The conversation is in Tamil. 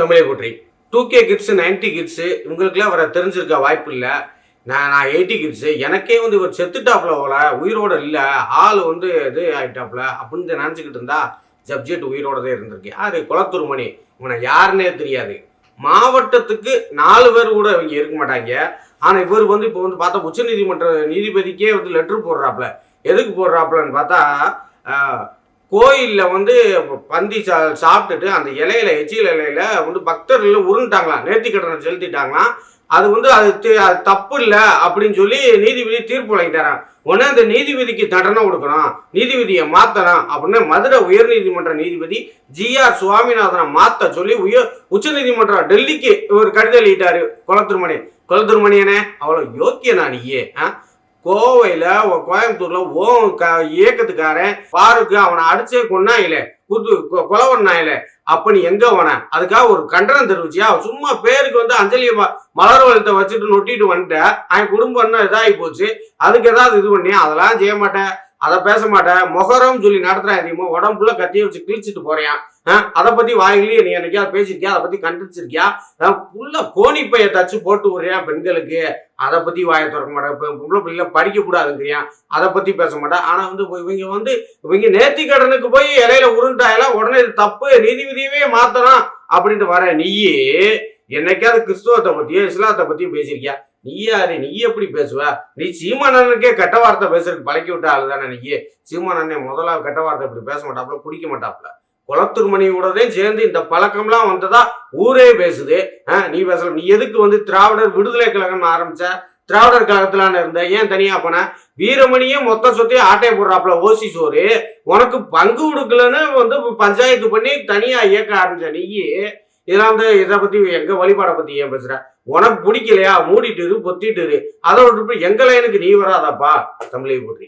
தமிழை போற்றி two K kids ninety kids இவங்களுக்குலாம் வர தெரிஞ்சிருக்க வாய்ப்பு இல்லை. நான் நான் எயிட்டி கிட்ஸு எனக்கே வந்து இவர் செத்துட்டாப்புல போல உயிரோட இல்லை ஆள் வந்து இது ஆகிட்டாப்புல அப்படின்னு நினச்சிக்கிட்டு இருந்தா ஜப்ஜெட் உயிரோடதே இருந்திருக்கு. அது குளத்துருமணி இவனை யாருன்னே தெரியாது. மாவட்டத்துக்கு நாலு பேர் கூட இவங்க இருக்க மாட்டாங்க. ஆனால் இவர் வந்து இப்போ வந்து பார்த்தா உச்சநீதிமன்ற நீதிபதிக்கே வந்து லெட்ரு போடுறாப்புல. எதுக்கு போடுறாப்புலன்னு பார்த்தா கோயிலில் வந்து பந்தி சா சாப்பிட்டுட்டு அந்த இலையில எச்சில் இலையில வந்து பக்தர்கள் உருண்டாங்களாம் நேர்த்தி கடனை செலுத்திட்டாங்களாம். அது வந்து அது அது தப்பு இல்லை அப்படின்னு சொல்லி நீதிபதி தீர்ப்பு வழங்கிட்டாரான் உடனே அந்த நீதிபதிக்கு தண்டனை கொடுக்கணும். நீதிபதியை மாத்தணும் அப்படின்னு மதுரை உயர்நீதிமன்ற நீதிபதி ஜி ஆர் சுவாமிநாதனை மாத்த சொல்லி உயர் உச்சநீதிமன்றம் டெல்லிக்கு ஒரு கடிதம் எழுதிட்டாரு. குளத்திருமணி. குளத்திருமணியனே அவ்வளோ யோக்கியனா நீயே ஆ? கோவையில் கோயம்புத்தூர்ல ஓ க இயக்கத்துக்காரன் பாருக்கு அவனை அடிச்சே கொன்னாயிலே. குத்து கொ- பண்ணா பண்ணாயிலே. அப்ப நீ எங்க அவன அதுக்காக ஒரு கண்டனம் தெரிவிச்சியா? சும்மா பேருக்கு வந்து அஞ்சலி மலர் வளத்தை வச்சுட்டு நொட்டிட்டு வந்துட்ட அவன் குடும்பம் இதாகி போச்சு. அதுக்கு ஏதாவது இது பண்ணி அதெல்லாம் செய்ய மாட்டேன். அதை பேச மாட்டேன். முகரம் சொல்லி நடத்துறேன் அதிகமாக உடம்புல கத்தியை வச்சு கிழிச்சிட்டு போறியான் அதை பத்தி வாயிலேயே நீ என்னைக்காவது பேசியிருக்கியா? அதை பத்தி கண்டிச்சிருக்கியா புள்ள கோணிப்பையை தச்சு போட்டு விடுறியா பெண்களுக்கு. அதை பத்தி வாயை திறக்க மாட்டேன். பொம்பளை பிள்ளைல படிக்க கூடாதுங்கிறியா அதை பத்தி பேச மாட்டேன். ஆனா வந்து இவங்க வந்து இவங்க நேர்த்தி கடனுக்கு போய் இலையில உருண்டாயெல்லாம் உடனே இது தப்பு நீதிபதியவே மாத்தலாம் அப்படின்ட்டு வர நீயே என்னைக்காவது கிறிஸ்துவத்தை பத்தியோ இஸ்லாத்தை பத்தியும் பேசியிருக்கியா? நீ யாரு? நீ எப்படி பேசுவ? நீ சீமானனுக்கே கெட்ட வார்த்தை பேசுறதுக்கு பழக்கி விட்ட ஆளு தானே நீ? சீமானண்ணே முதல்ல கெட்ட வார்த்தை இப்படி பேச மாட்டாப்புல குடிக்க மாட்டாப்புல. குளத்துருமணியோடதே சேர்ந்து இந்த பழக்கம்லாம் வந்ததா ஊரே பேசுது. ஆ, நீ பேசல. நீ எதுக்கு வந்து திராவிடர் விடுதலை கழகம் ஆரம்பிச்ச? திராவிடர் கழகத்திலான இருந்த? ஏன் தனியா போன? வீரமணியே மொத்த சொத்தையும் ஆட்டையை போடுறாப்புல ஓசி சோறு. உனக்கு பங்கு கொடுக்கலன்னு வந்து பஞ்சாயத்து பண்ணி தனியா இயக்க ஆரம்பிச்ச நீ இதெல்லாம் வந்து இதை பத்தி எங்க வழிபாடை பத்தி ஏன் பேசுற? உனக்கு பிடிக்கலையா? மூடிட்டு இரு பொத்திட்டு இரு. அதை விட்டு எங்கள் லைனுக்கு நீ வராதாப்பா? தமிழை போற்றி.